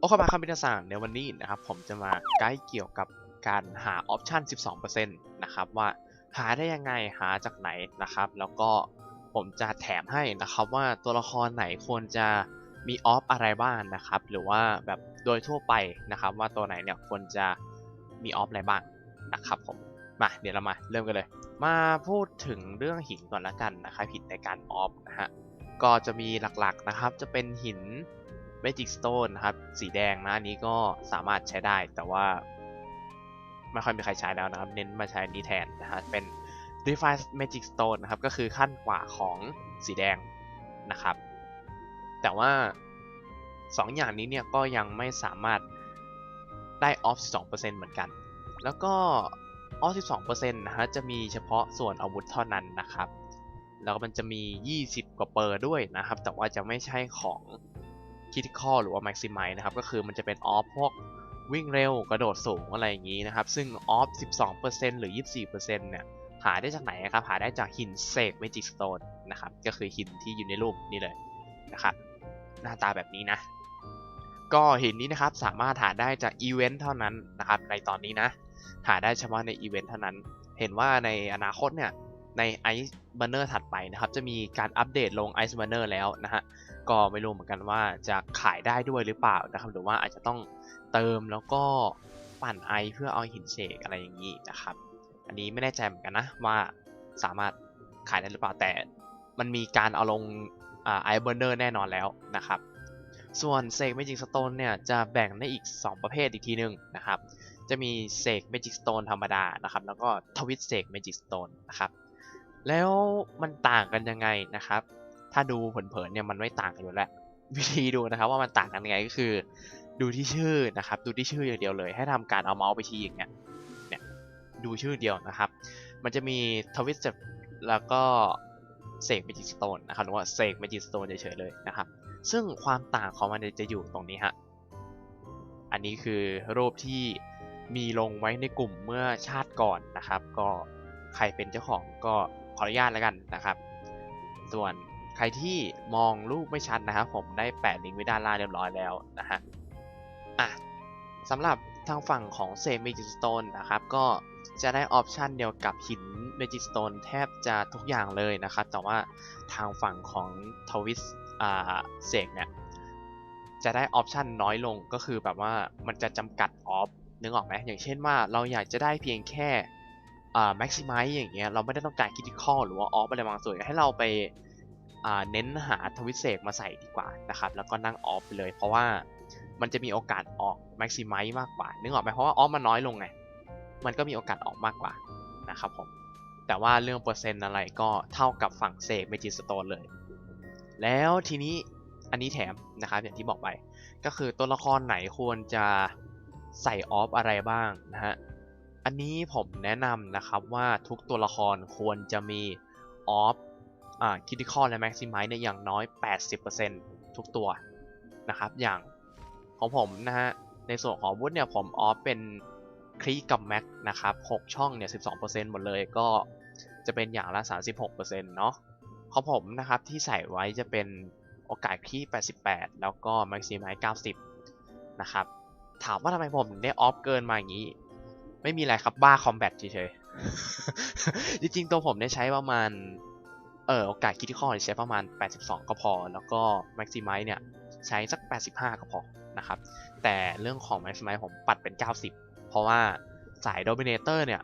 โอเคมาคำพิจารณาในวันนี้นะครับผมจะมาไกด์เกี่ยวกับการหาออปชัน12%นะครับว่าหาได้ยังไงหาจากไหนนะครับ แล้วก็ผมจะแถมให้นะครับว่าตัวละครไหนควรจะมีออฟอะไรบ้างนะครับหรือว่าแบบโดยทั่วไปนะครับ ว่าตัวไหนเนี่ยควรจะมีออฟอะไรบ้างนะครับผมมาเดี๋ยวเรามาเริ่มกันเลย มาพูดถึงเรื่องหินก่อนละกันนะครับหินในการออฟนะฮะก็จะมีหลักๆนะครับจะเป็นหิน Magic Stone นะครับ สีแดงนะอันนี้ก็สามารถใช้ได้แต่ว่า ไม่ค่อยมีใครใช้แล้วนะครับ เน้นมาใช้นี้แทนนะฮะเป็น Define Magic Stone นะครับ ก็คือขั้นกว่าของสีแดงนะครับ แต่ว่า 2 อย่างนี้เนี่ยก็ยังไม่สามารถได้ off 12%เหมือนกัน แล้วก็ off 12%นะฮะจะมีเฉพาะส่วนอาวุธเท่านั้นนะครับ แล้วมันจะมี 20 กว่าเปอร์ด้วยนะครับ แต่ว่าจะไม่ใช่ของ critical หรือว่า maximize นะครับก็คือมันจะเป็น off พวกวิ่งเร็วกระโดดสูงอะไรอย่างนี้นะครับ ซึ่ง off 12%หรือ 24%เนี่ยหาได้จากไหนครับ หาได้จากหินเสก Magic Stone นะครับ ก็คือหินที่อยู่ในรูปนี้เลยนะครับ หน้าตาแบบนี้นะ ก็หินนี้นะครับสามารถหาได้จากอีเวนต์เท่านั้นนะครับ ในตอนนี้นะ หาได้เฉพาะในอีเวนต์เท่านั้น เห็นว่าในอนาคตเนี่ย ใน Ice Banner ถัดไปนะครับ จะมีการอัปเดตลง Ice Banner แล้วนะฮะ ก็ไม่รู้เหมือนกันว่าจะขายได้ด้วยหรือเปล่านะครับ หรือว่าอาจจะต้องเติมแล้วก็ปั่นไอเพื่อเอาหินเสกอะไรอย่างนี้นะครับ อันนี้ไม่แน่ใจเหมือนกันนะว่าสามารถขายได้หรือเปล่า แต่มันมีการเอาลงไอเบอร์เนอร์แน่นอนแล้วนะครับ ส่วนเสกเมจิกสโตนเนี่ยจะแบ่งได้อีก 2 ประเภทอีกทีหนึ่งนะครับ จะมีเสกเมจิกสโตนธรรมดานะครับ แล้วก็ทวิตเสกเมจิกสโตนนะครับ แล้วมันต่างกันยังไงนะครับ ถ้าดูเผินๆเนี่ยมันไม่ต่างกันอยู่แล้ว วิธีดูนะครับว่ามันต่างกันยังไงก็คือ ดูที่ชื่อนะครับ ดูที่ชื่ออย่างเดียวเลย ให้ทำการเอาเมาส์ไปชี้อย่างเงี้ย เนี่ยดูชื่อเดียวนะครับ มันจะมีทวิสต์แล้วก็เสกเมจิสโตนนะครับหรือว่าเสกเมจิสโตนเฉยๆเลยนะครับ ซึ่งความต่างของมันจะอยู่ตรงนี้ฮะ อันนี้คือรูปที่มีลงไว้ในกลุ่มเมื่อชาติก่อนนะครับ ก็ใครเป็นเจ้าของก็ ขออนุญาตแล้วกันนะครับ ส่วนใครที่มองรูปไม่ชัดนะครับ ผมได้แปะลิงก์ไว้ด้านล่างเรียบร้อยแล้วนะฮะอะสำหรับทางฝั่งของเซมิจิสโตนนะครับ ก็จะได้ออปชันเดียวกับหินเมจิสโตนแทบจะทุกอย่างเลยนะครับ แต่ว่าทางฝั่งของทวิสอ่าเสกเนี่ยจะได้ออปชันน้อยลงก็คือแบบว่ามันจะจำกัดออฟนึกออกไหมอย่างเช่นว่าเราอยากจะได้เพียงแค่ อ่า maximize อย่างเงี้ยเราไม่ได้ต้องการ critical หรือว่าออฟอะไรบางส่วนให้เราไปอ่าเน้นหาทวิเสกมาใส่ดีกว่านะครับแล้วก็นั่งออฟไปเลย เพราะว่ามันจะมีโอกาสออก maximize มากกว่านึกออกไหมเพราะว่าออฟมันน้อยลงไงมันก็มีโอกาสออกมากกว่านะครับผมแต่ว่าเรื่องเปอร์เซ็นต์อะไรก็เท่ากับฝั่งเซกเมจิสโตนเลย แล้วทีนี้อันนี้แถมนะครับอย่างที่บอกไป ก็คือตัวละครไหนควรจะใส่ออฟอะไรบ้างนะฮะ อันนี้ผมแนะนำนะครับว่าทุกตัวละครควรจะมีออฟอ่าคิติคอลและแม็กซิมัยเนี่ยอย่างน้อย 80%ทุกตัวนะครับ อย่างของผมนะฮะ ในส่วนของวุฒิเนี่ยผมออฟเป็นคลีกับแม็กนะครับ 6 ช่องเนี่ย 12%หมดเลยก็จะเป็นอย่างละ 36%เนาะของผมนะครับที่ใส่ไว้จะเป็นโอกาสคลี88 แล้วก็แม็กซิมัย90 นะครับ ถามว่าทำไมผมได้ออฟเกินมาอย่างนี้ ไม่มีอะไรครับบ้าคอมแบทเฉยๆจริงๆตัวผมเนี่ยใช้ประมาณ เออโอกาสคิดที่ข้อใช้ประมาณ 82 ก็พอ แล้วก็ Maximize เนี่ยใช้สัก 85 ก็พอนะครับ แต่เรื่องของ Maximize ผมปัดเป็น 90 เพราะว่าสาย Dominator เนี่ย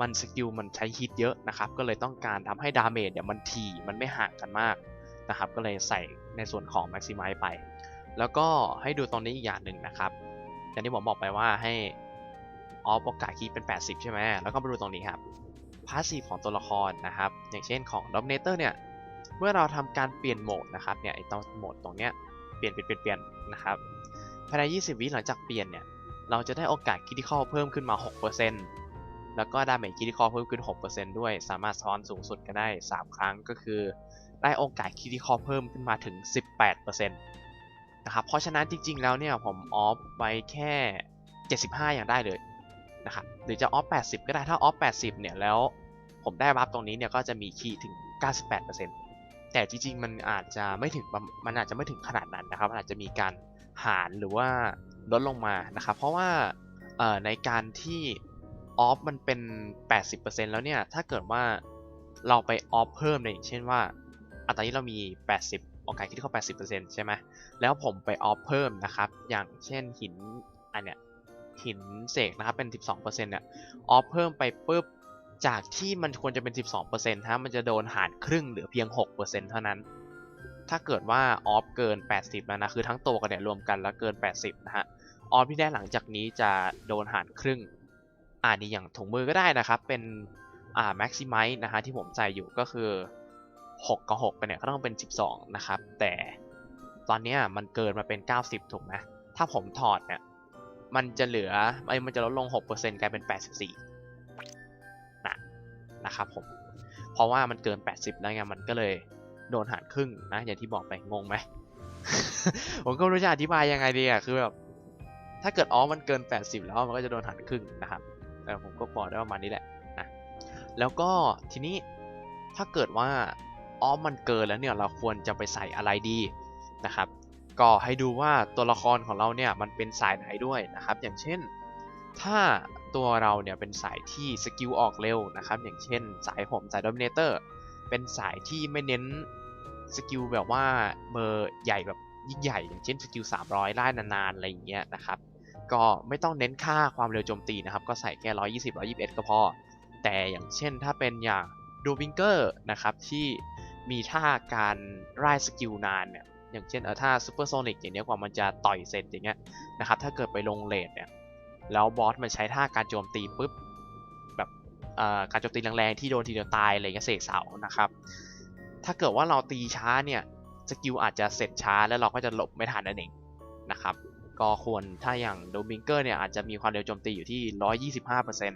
มันสกิลมันใช้ฮิตเยอะนะครับ ก็เลยต้องการทำให้ดาเมจเนี่ยมันถี่มันไม่ห่างกันมากนะครับ ก็เลยใส่ในส่วนของ Maximize ไป แล้วก็ให้ดูตรงนี้อีกอย่างหนึ่งนะครับอย่างที่ผมบอกไปว่าให้ ออฟโอกาสคีเป็น 80 ใช่ไหมแล้วก็มาดูตรงนี้ครับพาสซีฟของตัวละครนะครับ อย่างเช่นของ Dominator เนี่ย เมื่อเราทำการเปลี่ยนโหมดนะครับเนี่ยไอตรงโหมดตรงเนี้ยเปลี่ยนเปลี่ยนเปลี่ยนนะครับภายใน 20 วิหลังจากเปลี่ยนเนี่ยเราจะได้โอกาสคิดที่ข้อเพิ่มขึ้นมา 6%แล้วก็ดาเมจคิดที่ข้อเพิ่มขึ้น 6%ด้วย สามารถซ้อนสูงสุดก็ได้ 3 ครั้งก็คือ ได้โอกาสคิดที่ข้อเพิ่มขึ้นมาถึง 18%นะครับ เพราะฉะนั้นจริงๆ แล้วเนี่ยผมออฟไว้แค่ 75 อย่างได้เลย นะครับหรือจะออฟ80 ก็ได้ถ้าออฟ80 เนี่ยแล้วผมได้รับตรงนี้เนี่ยก็จะมีคีย์ถึง 98%แต่จริงๆ มันอาจจะไม่ถึงมันอาจจะไม่ถึงขนาดนั้นนะครับมันอาจจะมีการหารหรือว่าลดลงมานะครับ เพราะว่าในการที่ออฟมันเป็น 80%แล้วเนี่ยถ้าเกิดว่าเราไปออฟเพิ่มเนี่ยอย่างเช่นว่าอัตรานี้เรามี 80โอกาสคิดเข้า80%ใช่ไหมแล้วผมไปออฟเพิ่มนะครับ อย่างเช่นหินอันเนี้ย หินเสกนะครับเป็น 12%เนี่ยออฟเพิ่มไปปุ๊บจากที่มันควรจะเป็น 12%ฮะมันจะโดนหารครึ่งเหลือเพียง 6%เท่านั้น ถ้าเกิดว่าออฟเกิน 80 แล้วนะ คือทั้งตัวกันเนี่ยรวมกันแล้วเกิน 80 นะฮะ ออฟที่ได้หลังจากนี้จะโดนหารครึ่ง อ่านี่อย่างถุงมือก็ได้นะครับ เป็น อ่า maximize นะฮะที่ผมใส่อยู่ก็คือ 6 กับ 6 ไปเนี่ยก็ต้องเป็น 12 นะครับ แต่ตอนนี้มันเกินมาเป็น 90 ถูกไหมถ้าผมถอดเนี่ย มันจะเหลือไอ้มันจะลดลง 6%กลายเป็น 84นะนะครับผม เพราะว่ามันเกิน 80 แล้วไง มันก็เลยโดนหารครึ่งนะอย่างที่บอกไป งงไหม ผมก็ไม่รู้จะอธิบายยังไงดีอะ คือแบบ ถ้าเกิดอ๋อมันเกิน 80 แล้วมันก็จะโดนหารครึ่งนะครับเออผมก็บอกได้ประมาณนี้แหละนะแล้วก็ทีนี้ถ้าเกิดว่าอ๋อมันเกินแล้วเนี่ยเราควรจะไปใส่อะไรดีนะครับ ก็ให้ดูว่าตัวละครของเราเนี่ยมันเป็นสายไหนด้วยนะครับ อย่างเช่น ถ้าตัวเราเนี่ยเป็นสายที่สกิลออกเร็วนะครับ อย่างเช่น สายผมสายโดมิเนเตอร์เป็นสายที่ไม่เน้นสกิลแบบว่าเบอร์ใหญ่แบบยิ่งใหญ่ อย่างเช่นสกิล300ไล่นานๆอะไรอย่างเงี้ยนะครับก็ไม่ต้องเน้นค่าความเร็วโจมตีนะครับ ก็ใส่แค่ 120 121 ก็พอ แต่อย่างเช่นถ้าเป็นอย่างดูวิงเกอร์นะครับที่มีท่าการไล่สกิลนานเนี่ย อย่างเช่นเออถ้าซูเปอร์โซนิกอย่างเนี้ยกว่ามันจะต่อยเสร็จอย่างเงี้ยนะครับถ้าเกิดไปลงเลทเนี่ยแล้วบอสมันใช้ท่าการโจมตีปุ๊บแบบเอ่อการโจมตีแรงๆที่โดนทีเดียวตายอะไรเงี้ยเสกเสานะครับถ้าเกิดว่าเราตีช้าเนี่ยสกิลอาจจะเสร็จช้าแล้วเราก็จะหลบไม่ทันนั่นเองนะครับก็ควรถ้าอย่างโดมิงเกอร์เนี่ยอาจจะมีความเร็วโจมตีอยู่ที่ 125%น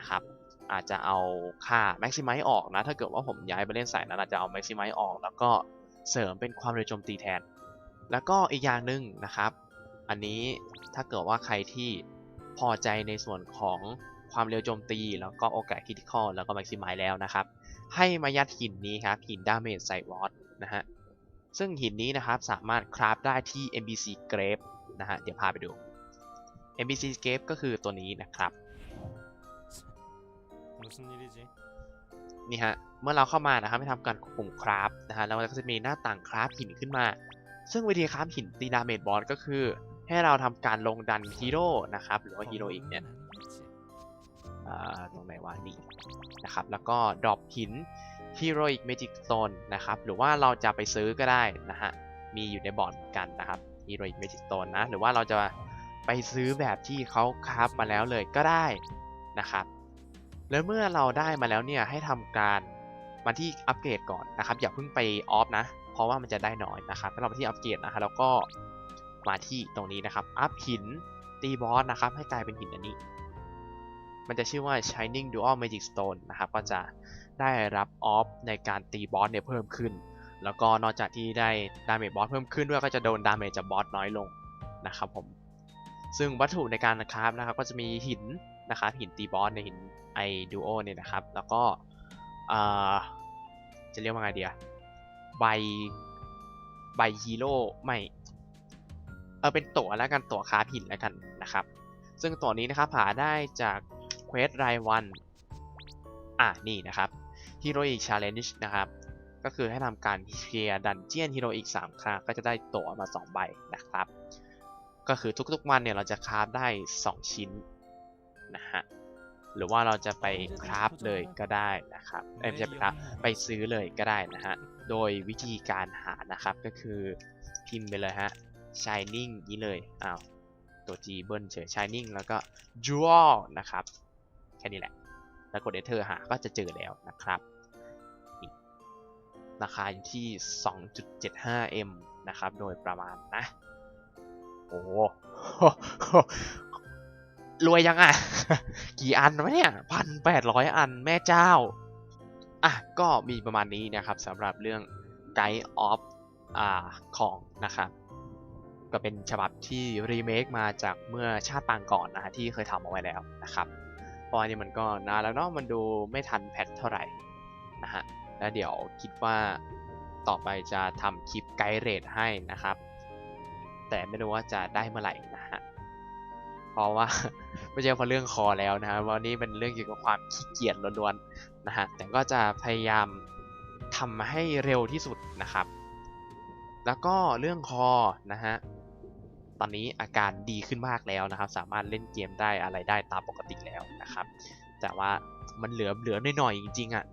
ะครับอาจจะเอาค่า Maximize ออกนะถ้าเกิดว่าผมย้ายไปเล่นสายนั้นอาจจะเอา Maximize ออก แล้วก็ เสริมเป็นความเร็วโจมตีแทน แล้วก็อีกอย่างหนึ่งนะครับ อันนี้ถ้าเกิดว่าใครที่พอใจในส่วนของความเร็วโจมตี แล้วก็โอกาสคริติคอลแล้วก็ Maximize แล้วนะครับ ให้มายัดหินนี้ครับ หินดาเมจใส่วอตนะฮะ ซึ่งหินนี้นะครับสามารถคราฟได้ที่ NBC Grave นะฮะ เดี๋ยวพาไปดู NBC Grave ก็คือตัวนี้นะครับ 무슨 일이지? นี่ฮะเมื่อเราเข้ามานะครับให้ทำการปุ่มคราฟนะฮะแล้วก็จะมีหน้าต่างคราฟหินขึ้นมา ซึ่งวิธีคราฟหินตีดาเมจบอสก็คือ ให้เราทำการลงดันฮีโร่นะครับหรือว่าฮีโร่อีกเนี่ยตรงไหนวะนี่นะครับแล้วก็ดรอปหินฮีโร่อีกเมจิสโตนนะครับหรือว่าเราจะไปซื้อก็ได้นะฮะมีอยู่ในบอร์ดกันนะครับฮีโร่อีกเมจิสโตนนะหรือว่าเราจะไปซื้อแบบที่เขาคราฟมาแล้วเลยก็ได้นะครับ แล้วเมื่อเราได้มาแล้วเนี่ยให้ทำการมาที่อัปเกรดก่อนนะครับ อย่าเพิ่งไปออฟนะ เพราะว่ามันจะได้น้อยนะครับให้เราไปที่อัปเกรดนะครับแล้วก็มาที่ตรงนี้นะครับอัพหินตีบอสนะครับ ให้กลายเป็นหินอันนี้ มันจะชื่อว่า Shining Dual Magic Stone นะครับ ก็จะได้รับออฟในการตีบอสเนี่ยเพิ่มขึ้น แล้วก็นอกจากที่ได้ดาเมจบอสเพิ่มขึ้นด้วยก็จะโดนดาเมจจากบอสน้อยลงนะครับผมซึ่งวัตถุในการคราฟนะครับ ก็จะมีหิน นะครับหินตีบอสในหินไอดูโอเนี่ยนะครับ แล้วก็จะเรียกว่าไงเดียใบใบฮีโร่ไม่เออเป็นตั๋วแล้วกันตั๋วคาหินแล้วกันนะครับ ซึ่งตั๋วนี้นะครับหาได้จากเควสรายวันอะนี่นะครับ Heroic Challenge นะครับก็คือให้ทำการเคลียร์ดันเจียนฮีโร่อีก3ครั้งก็จะได้ตั๋วมา 2 ใบนะครับ ก็คือทุกๆวันเนี่ยเราจะคาฟได้ 2 ชิ้น นะฮะหรือว่าเราจะไปคราฟเลยก็ได้นะครับไม่ใช่ไปคราฟไปซื้อเลยก็ได้นะฮะโดยวิธีการหานะครับก็คือพิมพ์ไปเลยฮะ shining นี้เลยอ้าวตัว G เบิ้ลเฉย shining แล้วก็ jewel นะครับแค่นี้แหละ แล้วกด enter หาก็จะเจอแล้วนะครับราคาอยู่ที่ 2.75M นะครับ โดยประมาณนะ โอ้โห รวยยังอะ กี่อันวะเนี่ยพันแปดร้อยอันแม่เจ้า อะ ก็มีประมาณนี้นะครับสำหรับเรื่อง Guide of อ่าของนะครับก็เป็นฉบับที่รีเมคมาจากเมื่อชาติปางก่อนนะฮะที่เคยทำเอาไว้แล้วนะครับเพราะอันนี้มันก็นานแล้วเนาะมันดูไม่ทันแพทเท่าไหร่นะฮะแล้วเดี๋ยวคิดว่าต่อไปจะทำคลิปไกด์เรทให้นะครับ แต่ไม่รู้ว่าจะได้เมื่อไหร่ เพราะว่าไม่ใช่เพราะเรื่องคอแล้วนะครับวันนี้เป็นเรื่องเกี่ยวกับความขี้เกียจล้วนๆนะฮะแต่ก็จะพยายามทำให้เร็วที่สุดนะครับ แล้วก็เรื่องคอนะฮะตอนนี้อาการดีขึ้นมากแล้วนะครับ สามารถเล่นเกมได้อะไรได้ตามปกติแล้วนะครับ แต่ว่ามันเหลือเหลือหน่อยๆจริงๆอะ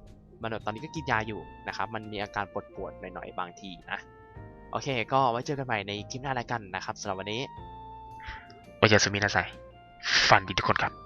มันแบบตอนนี้ก็กินยาอยู่นะครับ มันมีอาการปวดปวดๆหน่อยๆบางทีนะ โอเค ก็ไว้เจอกันใหม่ในคลิปหน้าแล้วกันนะครับสำหรับวันนี้ ไว้เจอสมินาไซฟันดีทุกคนครับ